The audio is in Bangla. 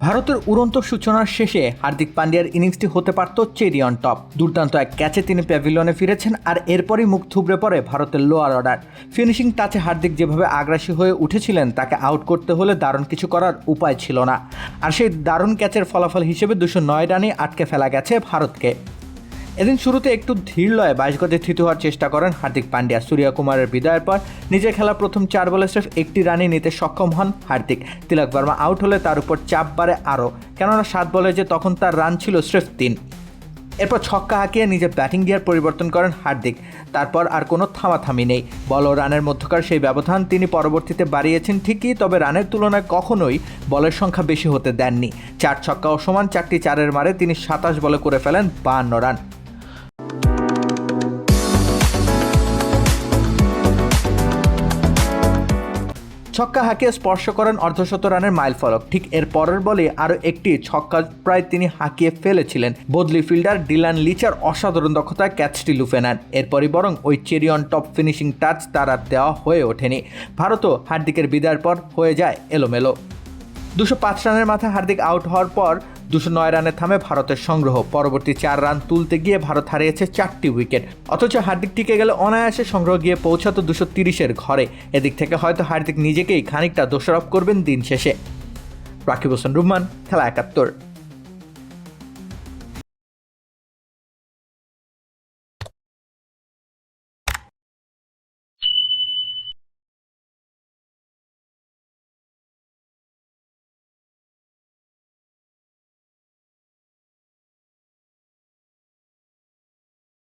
ভারতের উড়ন্ত সূচনার শেষে হার্দিক পান্ডিয়ার ইনিংসটি হতে পারত চেরি অন টপ। দুর্দান্ত এক ক্যাচে তিনি প্যাভিলিয়নে ফিরেছেন আর এরপরই মুখ থুবড়ে পড়ে ভারতের লোয়ার অর্ডার ফিনিশিং টাচে হার্দিক যেভাবে আগ্রাসী হয়ে উঠেছিলেন, তাকে আউট করতে হলে দারুণ কিছু করার উপায় ছিল না। আর সেই দারুণ ক্যাচের ফলাফল হিসেবে দুশো নয় রানে আটকে ফেলা গেছে ভারতকে। এদিন শুরুতে একটু ধীর লয়ে বাইশ গজে থিতু হওয়ার চেষ্টা করেন হার্দিক পান্ডিয়া। সূর্যা কুমারের বিদায়ের পর নিজের খেলা প্রথম চার বলে স্রেফ একটি রানই নিতে সক্ষম হন হার্দিক। তিলক বর্মা আউট হলে তার উপর চাপ বাড়ে আরও। কেননা সাত বলে যে তখন তার রান ছিল স্রেফ তিন। এরপর ছক্কা হাঁকিয়ে নিজের ব্যাটিং গিয়ার পরিবর্তন করেন হার্দিক। তারপর আর কোনো থামাথামি নেই। বল ও রানের মধ্যকার সেই ব্যবধান তিনি পরবর্তীতে বাড়িয়েছেন ঠিকই, তবে রানের তুলনায় কখনোই বলের সংখ্যা বেশি হতে দেননি। চার ছক্কা ও সমান, চারটি চারের মারে তিনি সাতাশ বলে করে ফেলেন বাহান্ন রান। ছক্কা হাঁকিয়ে স্পর্শ করেন অর্ধশত রানের মাইল ফলক। ঠিক এর পরের বলে আরও একটি ছক্কা প্রায় তিনি হাঁকিয়ে ফেলেছিলেন। বদলি ফিল্ডার ডিলান লিচার অসাধারণ দক্ষতায় ক্যাচটি লুফে নেন। এরপরই বরং ওই cherry on top finishing touch তার আর দেওয়া হয়ে ওঠেনি। ভারতও হার্দিকের বিদায়ের পর হয়ে যায় এলোমেলো। দুশো পাঁচ রানের মাথায় হার্দিক আউট হওয়ার পর দুশো নয় রানে থামে ভারতের সংগ্রহ। পরবর্তী চার রান তুলতে গিয়ে ভারত হারিয়েছে চারটি উইকেট। অথচ হার্দিক টিকে গেলে অনায়াসে সংগ্রহ গিয়ে পৌঁছাতো দুশো তিরিশের ঘরে। এদিক থেকে হয়তো হার্দিক নিজেকেই খানিকটা দোষারোপ করবেন দিন শেষে। রাকিব হোসেন রুমান খেলা একাত্তর।